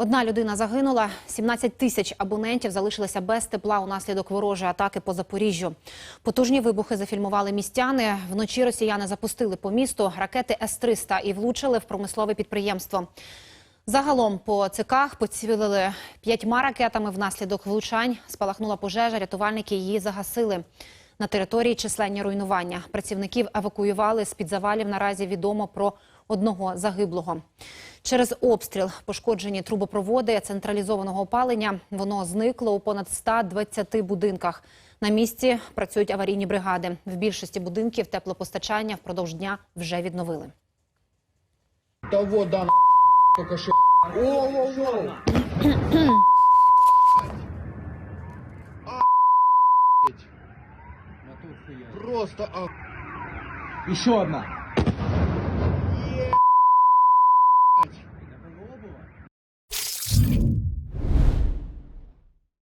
Одна людина загинула, 17 тисяч абонентів залишилися без тепла унаслідок ворожої атаки по Запоріжжю. Потужні вибухи зафільмували містяни. Вночі росіяни запустили по місту ракети С-300 і влучили в промислове підприємство. Загалом по циках поцілили п'ятьма ракетами. Внаслідок влучань спалахнула пожежа. Рятувальники її загасили. На території численні руйнування. Працівників евакуювали з під завалів. Наразі відомо про одного загиблого. Через обстріл пошкоджені трубопроводи централізованого опалення. Воно зникло у понад 120 будинках. На місці працюють аварійні бригади. В більшості будинків теплопостачання впродовж дня вже відновили. Того да на что. Воу-воу-воу. Просто а. Еще одна.